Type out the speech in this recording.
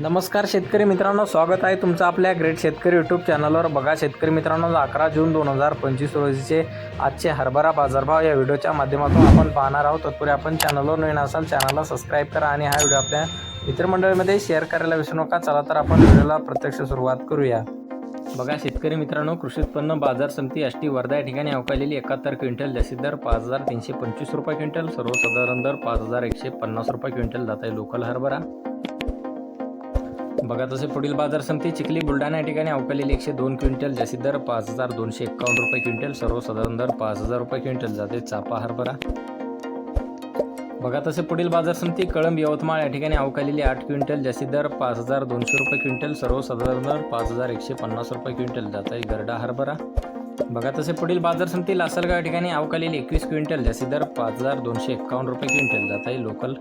नमस्कार शेतकरी मित्रांनो स्वागत आहे तुमचं आपल्या ग्रेट शेतकरी यूट्यूब चॅनलवर बघा शेतकरी मित्रांनो अकरा जून दोन हजार पंचवीस रोजीचे आजचे हरभरा बाजारभाव या व्हिडिओच्या माध्यमातून आपण पाहणार आहोत. तत्पूर्वी आपण चॅनलवर नवीन असाल चॅनलला सबस्क्राईब करा आणि हा व्हिडिओ आपल्या मित्रमंडळीमध्ये शेअर करायला विसरू नका. चला तर आपण व्हिडिओला प्रत्यक्ष सुरुवात करूया. बघा शेतकरी मित्रांनो कृषी उत्पन्न बाजार समिती टी वर्धा या ठिकाणी अवकालेली एकाहत्तर क्विंटल जास्तीत दर पाच हजार तीनशे पंचवीस रुपये क्विंटल सर्वसाधारण दर पाच हजार एकशे पन्नास रुपये क्विंटल जात आहे लोकल हरभरा. बघा तसे पुढील बाजार समिती चिखली बुलढाणा या ठिकाणी अवकालेली एकशे दोन क्विंटल जास्तीत दर पाच हजार दोनशे एकावन्न रुपये क्विंटल सर्वसाधारण दर पाच हजार रुपये क्विंटल जाते. चापा हरभरा बघा तसे पुढील बाजार समिती कळंब यवतमाळ या ठिकाणी अवकालेली आठ क्विंटल जास्तीत दर पाच हजार दोनशे रुपये क्विंटल सर्वसाधारण दर पाच हजार एकशे पन्नास रुपये क्विंटल जात. आहे गरडा हरभरा बघा तसे पुढील बाजार समिती लासलगाव या ठिकाणी अवकालेली एकवीस क्विंटल जास्तीत दर पाच हजार दोनशे एकावन्न रुपये क्विंटल जात. आहे लोकल